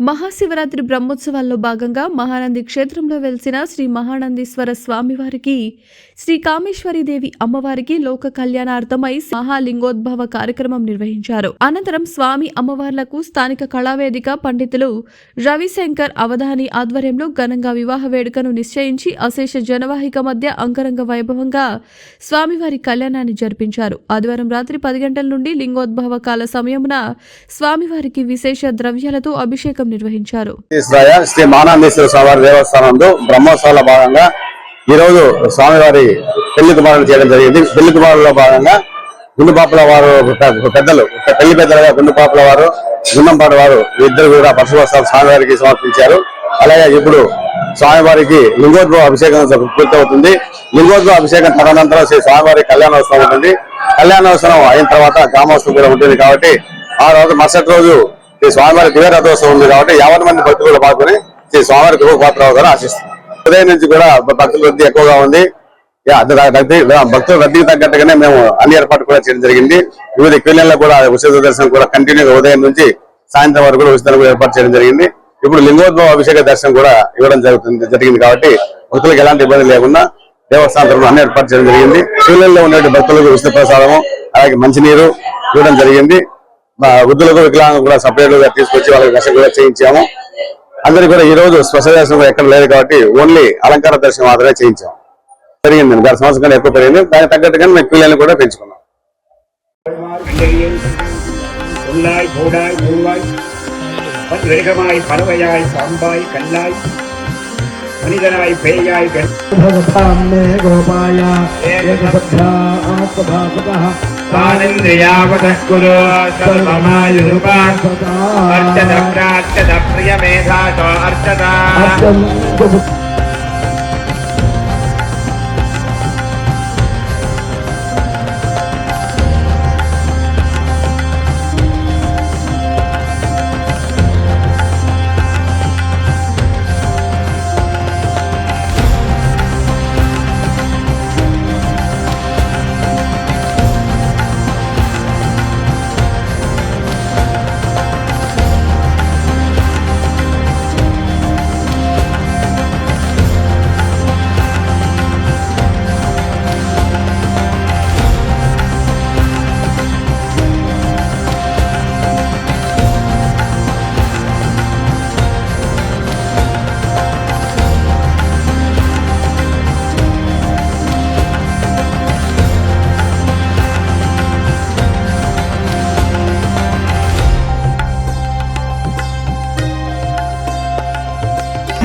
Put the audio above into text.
మహాశివరాత్రి బ్రహ్మోత్సవాల్లో భాగంగా మహానంది క్షేత్రంలో వెలిసిన శ్రీ మహానందీశ్వర స్వామివారికి శ్రీ కామేశ్వరీదేవి అమ్మవారికి లోక కళ్యాణార్థమై మహాలింగోద్భవ కార్యక్రమం నిర్వహించారు. అనంతరం స్వామి అమ్మవార్లకు స్థానిక కళావేదిక పండితులు రవిశంకర్ అవధాని ఆధ్వర్యంలో ఘనంగా వివాహ వేడుకను నిశ్చయించి అశేష జనవాహిక మధ్య అంగరంగ వైభవంగా స్వామివారి కళ్యాణాన్ని జరిపించారు. ఆదివారం రాత్రి పది గంటల నుండి లింగోద్భవ కాల సమయమున స్వామివారికి విశేష ద్రవ్యాలతో అభిషేకం నిర్వహించారు. శ్రీ మానాందేశ్వర స్వామివారి దేవస్థానంలో బ్రహ్మోత్సవాల భాగంగా ఈ రోజు స్వామివారి పెళ్ళి కుమారులు చేయడం జరిగింది. పెళ్ళి కుమారులో భాగంగా గుండుపాపుల వారు పెద్దలు పెళ్ళి పెద్దలుగా గుండుపాపుల వారు గుండంపాటి వారు ఇద్దరు కూడా పశువస్త్రాలు స్వామివారికి సమర్పించారు. అలాగే ఇప్పుడు స్వామివారికి లింగోద్భవ అభిషేకం పూర్తవుతుంది. లింగోద్భవ అభిషేకం తదనంతరం శ్రీ స్వామివారి కళ్యాణోత్సవం ఉంటుంది. కళ్యాణోత్సవం అయిన తర్వాత గ్రామోత్సవం కూడా ఉంటుంది కాబట్టి ఆ రోజు మరుసటి రోజు ఈ స్వామివారి దివ్య రథోత్సవం ఉంది కాబట్టి యాభై మంది భక్తులు కూడా పాల్గొని ఈ స్వామివారి కృప పాత్ర అవుతారని ఆశిస్తున్నాం. ఉదయం నుంచి కూడా భక్తుల రద్దీ ఎక్కువగా ఉంది. భక్తుల రద్దీకి తగ్గట్టుగానే మేము అన్ని ఏర్పాటు కూడా చేయడం జరిగింది. వివిధ క్యూలెన్లో కూడా ఉచిత దర్శనం కూడా కంటిన్యూగా ఉదయం నుంచి సాయంత్రం వరకు కూడా ఉచితంగా ఏర్పాటు చేయడం జరిగింది. ఇప్పుడు లింగోద్భవ అభిషేక దర్శనం కూడా ఇవ్వడం జరుగుతుంది జరిగింది కాబట్టి భక్తులకు ఎలాంటి ఇబ్బంది లేకుండా దేవస్థానం అన్ని ఏర్పాటు చేయడం జరిగింది. క్యూలెన్లో ఉన్నటువంటి భక్తులకు ఉచిత ప్రసాదము అలాగే మంచినీరు ఇవ్వడం జరిగింది. వృద్ధులకు వికలాంగులకు కూడా సపరేట్ గా తీసుకొచ్చి వాళ్ళకి దర్శనం కూడా చేయించాము అందరికి కూడా ఈ రోజు స్పెషల్ దర్శనం కూడా ఎక్కడ లేదు కాబట్టి ఓన్లీ అలంకార దర్శనం మాత్రమే చేయించాము పెరిగింది గత సంవత్సరం కన్నా ఎక్కువ పెరిగింది దానికి తగ్గట్టుగా మేము పిల్లల్ని కూడా పెంచుకున్నాం உள்ளாய் போடாய் ஊழ்வாய் பல்வேகமாய் பறவையாய் பாம்பாய் கல்லாய் மனிதனாய் பேயாய் பெண் स्वानिन्द्रियावत कुरु सर्वमायुरुपार्चत प्रार्चत प्रियमेधा च अर्चता